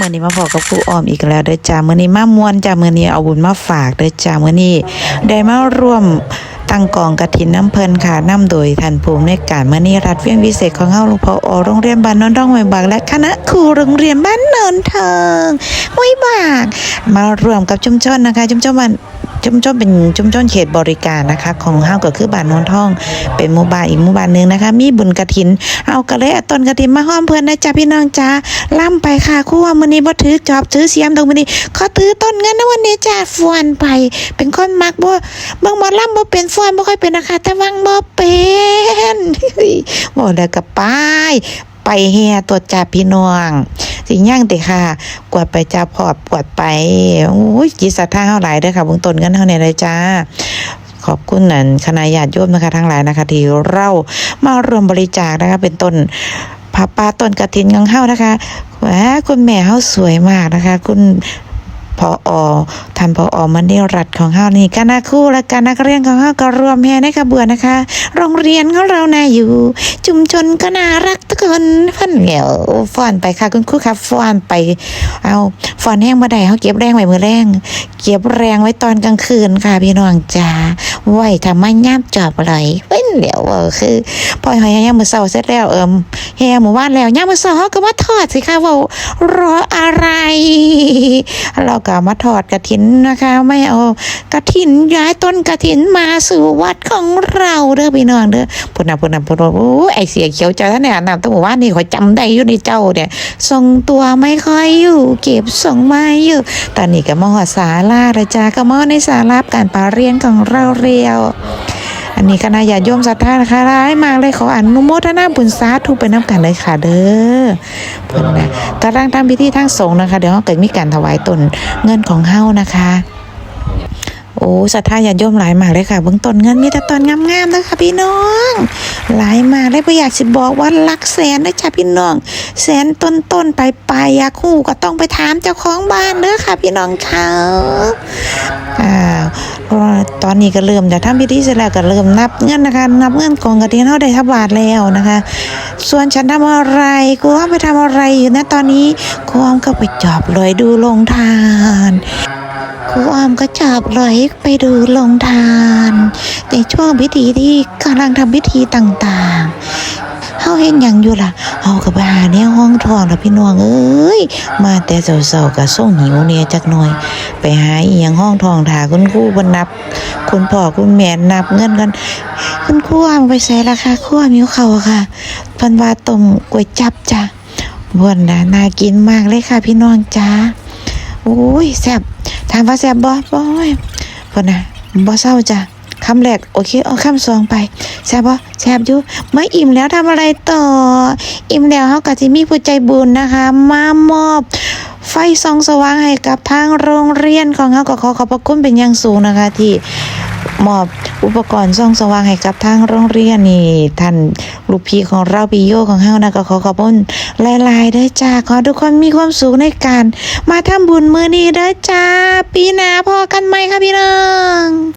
มื่อนี้มาพอกับครูออมอีกแล้วเด้อจ้ามื่อนี้มามวนจ้ามื่อนี้เอาบุญมาฝากเด้อจ้ามื่อนี้ได้มาร่วมตั้งกองกระถินน้ำเพลินค่ะนำโดยท่านภูมิในการมื่อนี้รัฐเวียงวิเศษของเฮาหลวงพ่ออโรงเรียนบ้านนนท่องห้วยบากและคณะครูโรงเรียนบ้านนนนเทิงห้วยบาก มารวมกับชุมชนนะคะชุมชนบ้าน ชุมชนเป็นชุมชนเขตบริการนะคะ ของเฮาก็คือบ้านนนทอง เป็นหมู่บ้านอีกหมู่บ้านหนึงนะคะ มีบุญกระถิน เอาก็เลยต้นกระถินมาห้อมเพื่อนนะจ๊ะพี่น้องจ้าล่ำไปค่ะคู่ว่ามือนี้บ่ถือจอบถือเสียมตรงมื้อนี้ขอถือต้นเงินนะวันนี้จ้าฟวนไป เป็นคนมักบ่บิ่งหมอล่ำบ่เป็นฟวนบ่ค่อยเป็นนะคะแต่วังบ่เป็นบ่แล้วก็ไปไปแห่ตัวจ่าพี่น้อง สิย่างติค่ะ กวดไปจ้าพอบกวดไปโอ้ยจิตศรัทธาเฮาหร่เด้อค่ะเบื้องต้นกันเท่าเนี่เลยจ้าขอบคุณนั่นคณะญาติโยมนะคะทั้งหลายนะคะที่เรามารวมบริจาคนะคะเป็นต้นพระป่าต้นกระถินงังเฮานะคะแหมคุณแม่เฮาสวยมากนะคะ คุณ พออท่านพออมันเดียวรัฐของเฮานี่คณะครูและการนักเรียนของเฮาก็รวมแห่ในขบวนนะคะ โรงเรียนของเราน่าอยู่ ชุมชนก็น่ารักทุกคนฟันเหงียวฟอนไปค่ะคุณครูครับฟอนไปเอาฟอนแห้งมาได้เขาเก็บแรงไว้มือแรงเก็บแรงไว้ตอนกลางคืนค่ะพี่น้องจ๋าไหวทำไมย่ามจอบอะไรเป็นเดี๋ยวคือพอหอยย่ามมือเสาเสร็จแล้วเอิมแห่หมู่บ้านแล้วย่ามมือเสาเขาก็มาทอดสิค่ะว่า รออะไรเราก็มาถอดกระถินนะคะ ไม่เอากระถินย้ายต้นกระถินมาสู่วัดของเราเด้อพี่น้องเด้อพุ่นน่ะพุ่นน่ะพุ่นน่ะโอ้ไอเสียเขียวใจ้าท่านเนี่ยนะตั้งหมู่บ้านนี่ขอยจำได้อยู่ในเจ้าเนี่ยทรงตัวไม่ค่อยอยู่ เก็บส่งมาอยู่ ตอนนี้ก็มาหอดศาลาเลยจ้าก็มอในศาลาการปาเรียนของเราเรียว อันนี้คณะญาติโยมศรัทธานะคะร้ายมากเลยขออนุโมทนาบุญสาธุไปน้ำกันเลยค่ะเด้อเพ่นนะกำลังทำพิธีทางสงฆ์นะคะ เดี๋ยวเราเกิดมีการถวายตนเงินของเฮานะคะโอ้ศรัทธาญาติโยมหลายมากเลยค่ะเบื้องต้นเงินมีแต่ตอนงามๆนะคะพี่น้อง หลายมากเลยไม่อยากสิบอกว่าหลักแสนนะจ๊ะพี่น้อง แสนต้นๆไปไปๆอะคู่ก็ต้องไปถามเจ้าของบ้านเด้อค่ะ พี่น้องเขาอ่าตอนนี้ก็เริ่มจะทำพิธีเสร็จแล้วก็เริ่มนับเงินนะคะ นับเงินกองกระถินเท่าได้ทับบาทแล้วนะคะ ส่วนฉันทำอะไรกูว่าไปทำอะไรอยู่นะตอนนี้กูอ้อมก็ไปจอบเลยดูลงทาน ครูออมก็จับเลยไปดูลงทานในช่วงพิธีที่กำลังทำพิธีต่างๆเฮาเห็นอย่างอยู่ล่ะเฮากับไปหาเนี่ยห้องทองแล้วพี่น้องเอ้ย มาแต่เสาๆกับส่งหิวเนี่ยจักหน่อย ไปหาอีหยังห้องทองถาคุณครูบนนับ คุณพ่อคุณแม่นับเงินกันคุณครูออมไปใส่ราคาครูออมหิวเขาค่ะพันว่าต้มก๋วยจับจ้ะบวนนะน่ากินมากเลยค่ะพี่น้องจ้าโอ้ยแซ่บ ถามว่าแซ่บบ่บ่โอ้ยเพิ่นน่ะบ่เศร้าจ้ะคำแรกโอเคเอาคำสองไปแซ่บบ่แซ่บอยู่ไม่อิ่มแล้วทำอะไรต่อ อิ่มแล้วเฮาก็สิมีผู้ใจบุญนะคะ มามอบไฟส่องสว่างให้กับทางโรงเรียนของเฮาก็ขอขอบพระคุณเป็นอย่างสูงนะคะ ที่มอบ อุปกรณ์ส่องสว่างให้กับทางโรงเรียนนี่ท่านลูกพี่ของเราพี่โยของเฮานะก็ขอขอบคุณหลายๆได้จ้าขอทุกคนมีความสุขในการ มาทำบุญมือนี้ได้จ้า ปีหน้าพอกันไหมคะพี่น้อง